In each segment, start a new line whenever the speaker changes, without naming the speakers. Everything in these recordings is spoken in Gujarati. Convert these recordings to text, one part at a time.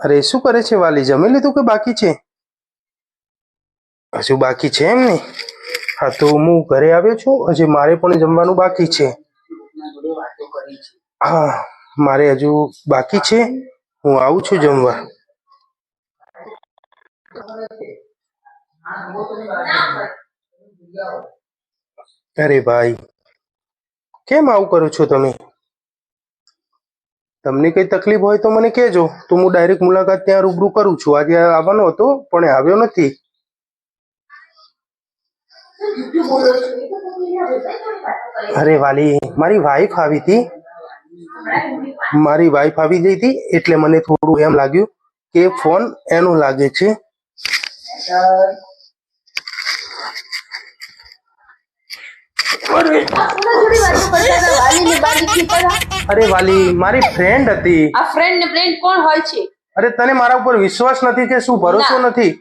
અરે, શું કરે છે વાલી? જમી લીધું કે બાકી છે? હજુ બાકી છે એમ ને? હા, તો હું ઘરે આવ્યો છું. હજુ મારે પણ જમવાનું બાકી છે. હા, મારે હજુ બાકી છે. હું આવું છું જમવા. અરે ભાઈ, કેમ આવું કરો છો તમે? તમને કઈ તકલીફ હોય તો મને કહેજો. તો હું ડાયરેક્ટ મુલાકાત ત્યાં રૂબરૂ કરું છું. આજે આવવાનો હતો, પણ આવ્યો નથી. અરે વાલી, મારી વાઈફ આવી હતી. મારી વાઈફ આવી ગઈ હતી, એટલે મને થોડું એમ લાગ્યું કે ફોન એનો લાગે છે. અરે વાલી મારી ફ્રેન્ડ હતી.
આ ફ્રેન્ડ ને ફ્રેન્ડ કોણ હોય છે?
અરે તને મારા ઉપર વિશ્વાસ નથી કે શું ભરોસો નથી?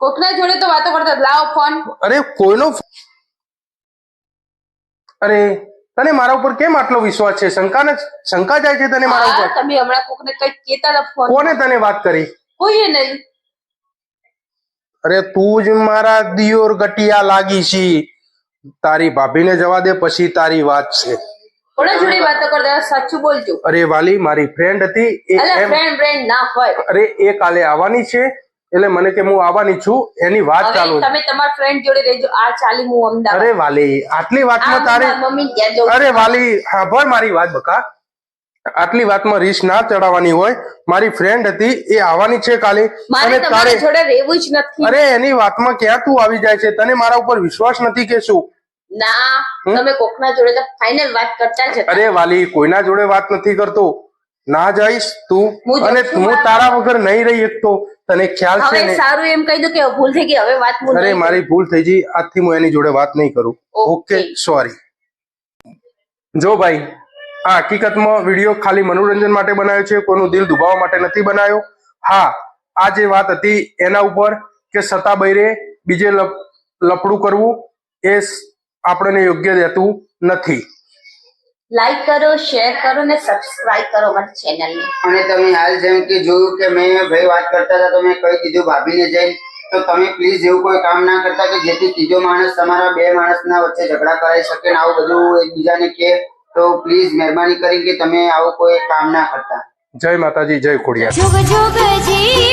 કોકના જોડે તો વાતો કરતા લાવો ફોન
અરે કોઈનો અરે તને મારા ઉપર કેમ આટલો વિશ્વાસ છે? શંકા ને શંકા જાય છે તને મારા ઉપર?
તમે હમણાં કોકને કઈ કેતા હતા ફોન
કોને તને વાત કરી?
કોઈએ નહીં.
અરે તું જ મારા દિયોર ગટિયા લાગી છી. તારી ભાભીને જવા દે પછી તારી વાત છે.
કોના જોડે વાતો કરતા સાચું બોલજો.
અરે વાલી મારી ફ્રેન્ડ હતી એ
ફ્રેન્ડ ફ્રેન્ડ ના હોય.
અરે એ કાલે આવવાની છે એટલે મને કે હું આવવાની છું એની વાત ચાલુ
તમે તમારા ફ્રેન્ડ જોડે રહેજો આ ચાલી હું અમદાવાદ.
અરે વાલી આટલી વાતમાં તારે
મમ્મી
અરે વાલી સાંભળ મારી વાત બકા. આટલી વાતમાં રીસ ના ચડાવવાની હોય. મારી ફ્રેન્ડ હતી એ આવવાની છે કાલે. અને તારે
જોડે રહેવું જ નથી.
અરે એની વાતમાં ક્યાં તું આવી જાય છે? તને મારા ઉપર વિશ્વાસ નથી કે શું?
ના તમે કોકના જોડે તો ફાઇનલ વાત કરતા જ
અરે વાલી કોઈના જોડે વાત નથી કરતો. ના જઈશ તું. અને હું તારા વગર નહીં રહી શકતો. તને ખ્યાલ છે ને?
સારું એમ કહી દો કે ભૂલ થઈ ગઈ હવે વાત હું
અરે મારી ભૂલ થઈ ગઈ. આજથી હું એની જોડે વાત નહીં કરું. ઓકે સોરી જો ભાઈ આ હકીકતમાં વીડિયો ખાલી મનોરંજન માટે બનાવ્યો છે કોઈનું દિલ દુભાવવા માટે નથી બનાવ્યો. હા આ જે વાત હતી એના ઉપર કે સતા બૈરે બીજે લપ- લફડું કરવું એ આપણને યોગ્ય રહેતું નથી.
લાઈક કરો શેર કરો ને સબસ્ક્રાઇબ કરો મારી ચેનલ
અને તમે હાલ જેમ કે જોયું કે મેં ભાઈ વાત કરતા હતા તો મેં કહી દીધું ભાભીને જઈને. તો તમે પ્લીઝ એવું કોઈ કામ ના કરતા કે જેથી ત્રીજો માણસ તમારા બે માણસના વચ્ચે ઝઘડા કરાવી શકે ને આવું બધું એકબીજાને કે તો પ્લીઝ મહેરબાની કરી કે તમે આવું કોઈ કામ ના કરતા.
જય માતાજી જય ખોડિયાર.